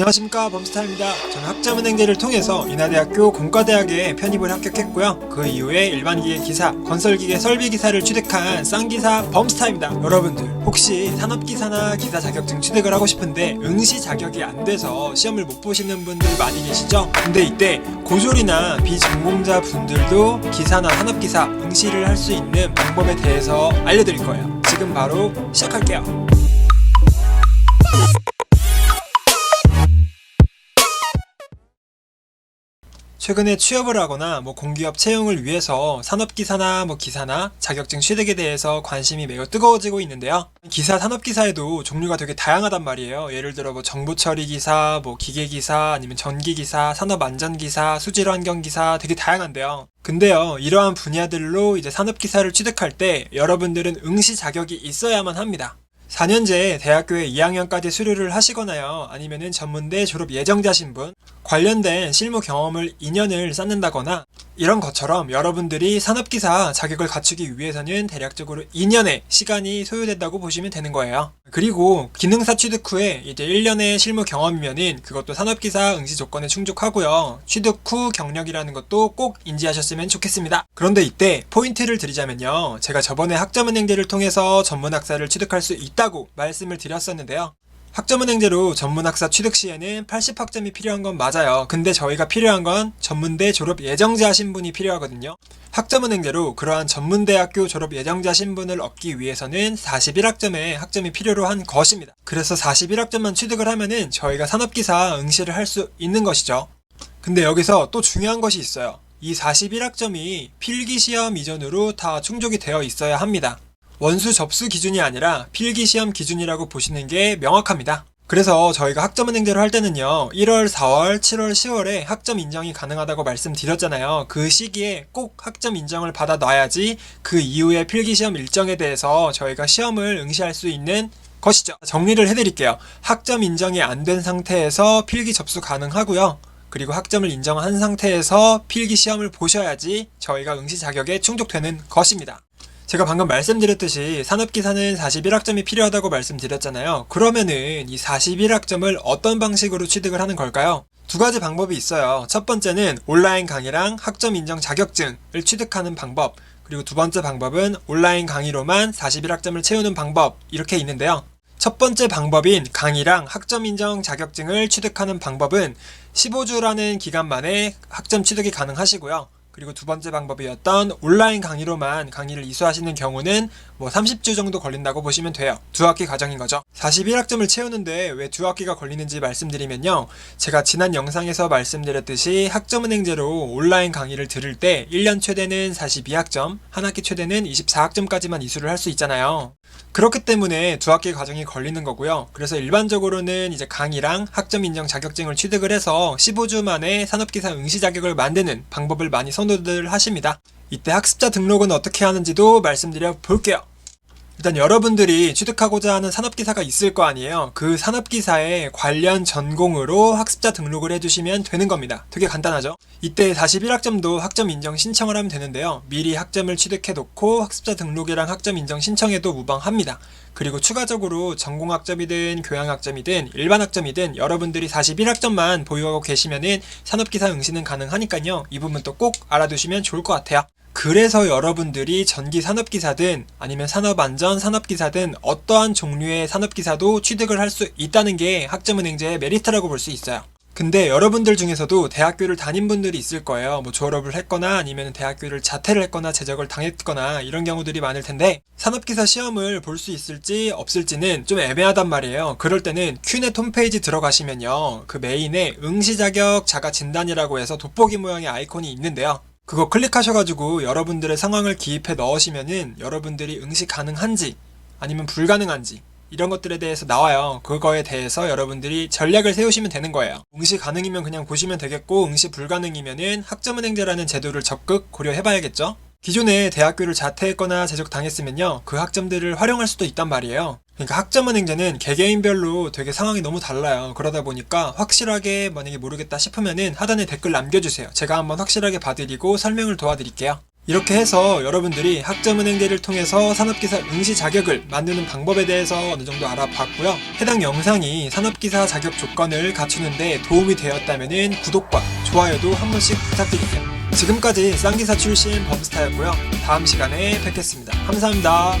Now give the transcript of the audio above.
안녕하십니까 범스타입니다. 저는 학점은행제를 통해서 인하대학교 공과대학에 편입을 합격했고요. 그 이후에 일반기계 기사, 건설기계 설비기사를 취득한 쌍기사 범스타입니다. 여러분들 혹시 산업기사나 기사 자격증 취득을 하고 싶은데 응시 자격이 안 돼서 시험을 못 보시는 분들 많이 계시죠? 근데 이때 고졸이나 비전공자 분들도 기사나 산업기사 응시를 할 수 있는 방법에 대해서 알려드릴 거예요. 지금 바로 시작할게요. 최근에 취업을 하거나 뭐 공기업 채용을 위해서 산업기사나 뭐 기사나 자격증 취득에 대해서 관심이 매우 뜨거워지고 있는데요. 기사 산업기사에도 종류가 되게 다양하단 말이에요. 예를 들어 뭐 정보처리기사, 뭐 기계기사, 아니면 전기기사, 산업안전기사, 수질환경기사 되게 다양한데요. 근데요, 이러한 분야들로 이제 산업기사를 취득할 때 여러분들은 응시 자격이 있어야만 합니다. 4년제 대학교에 2학년까지 수료를 하시거나요, 아니면은 전문대 졸업 예정자신 분, 관련된 실무 경험을 2년을 쌓는다거나, 이런 것처럼 여러분들이 산업기사 자격을 갖추기 위해서는 대략적으로 2년의 시간이 소요된다고 보시면 되는 거예요. 그리고 기능사 취득 후에 이제 1년의 실무 경험이면은 그것도 산업기사 응시 조건에 충족하고요. 취득 후 경력이라는 것도 꼭 인지하셨으면 좋겠습니다. 그런데 이때 포인트를 드리자면요. 제가 저번에 학점은행제를 통해서 전문학사를 취득할 수 있다고 말씀을 드렸었는데요. 학점은행제로 전문학사 취득 시에는 80학점이 필요한 건 맞아요. 근데 저희가 필요한 건 전문대 졸업 예정자 신분이 필요하거든요. 학점은행제로 그러한 전문대학교 졸업 예정자 신분을 얻기 위해서는 41학점의 학점이 필요로 한 것입니다. 그래서 41학점만 취득을 하면은 저희가 산업기사 응시를 할 수 있는 것이죠. 근데 여기서 또 중요한 것이 있어요. 이 41학점이 필기시험 이전으로 다 충족이 되어 있어야 합니다. 원수 접수 기준이 아니라 필기 시험 기준이라고 보시는 게 명확합니다. 그래서 저희가 학점은 행제로 할 때는요, 1월, 4월, 7월, 10월에 학점 인정이 가능하다고 말씀드렸잖아요. 그 시기에 꼭 학점 인정을 받아 놔야지 그 이후에 필기시험 일정에 대해서 저희가 시험을 응시할 수 있는 것이죠. 정리를 해드릴게요. 학점 인정이 안 된 상태에서 필기 접수 가능하고요. 그리고 학점을 인정한 상태에서 필기 시험을 보셔야지 저희가 응시 자격에 충족되는 것입니다. 제가 방금 말씀드렸듯이 산업기사는 41학점이 필요하다고 말씀드렸잖아요. 그러면은 이 41학점을 어떤 방식으로 취득을 하는 걸까요? 두 가지 방법이 있어요. 첫 번째는 온라인 강의랑 학점 인정 자격증을 취득하는 방법. 그리고 두 번째 방법은 온라인 강의로만 41학점을 채우는 방법. 이렇게 있는데요. 첫 번째 방법인 강의랑 학점 인정 자격증을 취득하는 방법은 15주라는 기간 만에 학점 취득이 가능하시고요. 그리고 두 번째 방법이었던 온라인 강의로만 강의를 이수하시는 경우는 뭐 30주 정도 걸린다고 보시면 돼요. 두 학기 과정인 거죠. 41학점을 채우는데 왜 두 학기가 걸리는지 말씀드리면요. 제가 지난 영상에서 말씀드렸듯이 학점은행제로 온라인 강의를 들을 때 1년 최대는 42학점, 한 학기 최대는 24학점까지만 이수를 할 수 있잖아요. 그렇기 때문에 두 학기 과정이 걸리는 거고요. 그래서 일반적으로는 이제 강의랑 학점 인정 자격증을 취득을 해서 15주 만에 산업기사 응시 자격을 만드는 방법을 많이 선호 들 하십니다. 이때 학습자 등록은 어떻게 하는지도 말씀드려 볼게요. 일단 여러분들이 취득하고자 하는 산업기사가 있을 거 아니에요. 그 산업기사에 관련 전공으로 학습자 등록을 해주시면 되는 겁니다. 되게 간단하죠? 이때 41학점도 학점 인정 신청을 하면 되는데요. 미리 학점을 취득해 놓고 학습자 등록이랑 학점 인정 신청해도 무방합니다. 그리고 추가적으로 전공학점이든 교양학점이든 일반학점이든 여러분들이 41학점만 보유하고 계시면은 산업기사 응시는 가능하니까요. 이 부분도 꼭 알아두시면 좋을 것 같아요. 그래서 여러분들이 전기 산업기사든 아니면 산업안전 산업기사든 어떠한 종류의 산업기사도 취득을 할 수 있다는 게 학점은행제의 메리트라고 볼 수 있어요. 근데 여러분들 중에서도 대학교를 다닌 분들이 있을 거예요. 뭐 졸업을 했거나 아니면 대학교를 자퇴를 했거나 제적을 당했거나 이런 경우들이 많을 텐데 산업기사 시험을 볼 수 있을지 없을지는 좀 애매하단 말이에요. 그럴 때는 큐넷 홈페이지 들어가시면요. 그 메인에 응시 자격 자가 진단이라고 해서 돋보기 모양의 아이콘이 있는데요. 그거 클릭하셔가지고 여러분들의 상황을 기입해 넣으시면은 여러분들이 응시 가능한지 아니면 불가능한지 이런 것들에 대해서 나와요. 그거에 대해서 여러분들이 전략을 세우시면 되는 거예요. 응시 가능이면 그냥 보시면 되겠고 응시 불가능이면은 학점은행제라는 제도를 적극 고려해봐야겠죠. 기존에 대학교를 자퇴했거나 재적당했으면요. 그 학점들을 활용할 수도 있단 말이에요. 그러니까 학점은 행제는 개개인별로 되게 상황이 너무 달라요. 그러다 보니까 확실하게 만약에 모르겠다 싶으면은 하단에 댓글 남겨주세요. 제가 한번 확실하게 봐드리고 설명을 도와드릴게요. 이렇게 해서 여러분들이 학점은행제를 통해서 산업기사 응시 자격을 만드는 방법에 대해서 어느 정도 알아봤고요. 해당 영상이 산업기사 자격 조건을 갖추는데 도움이 되었다면 구독과 좋아요도 한 번씩 부탁드릴게요. 지금까지 쌍기사 출신 범스타였고요. 다음 시간에 뵙겠습니다. 감사합니다.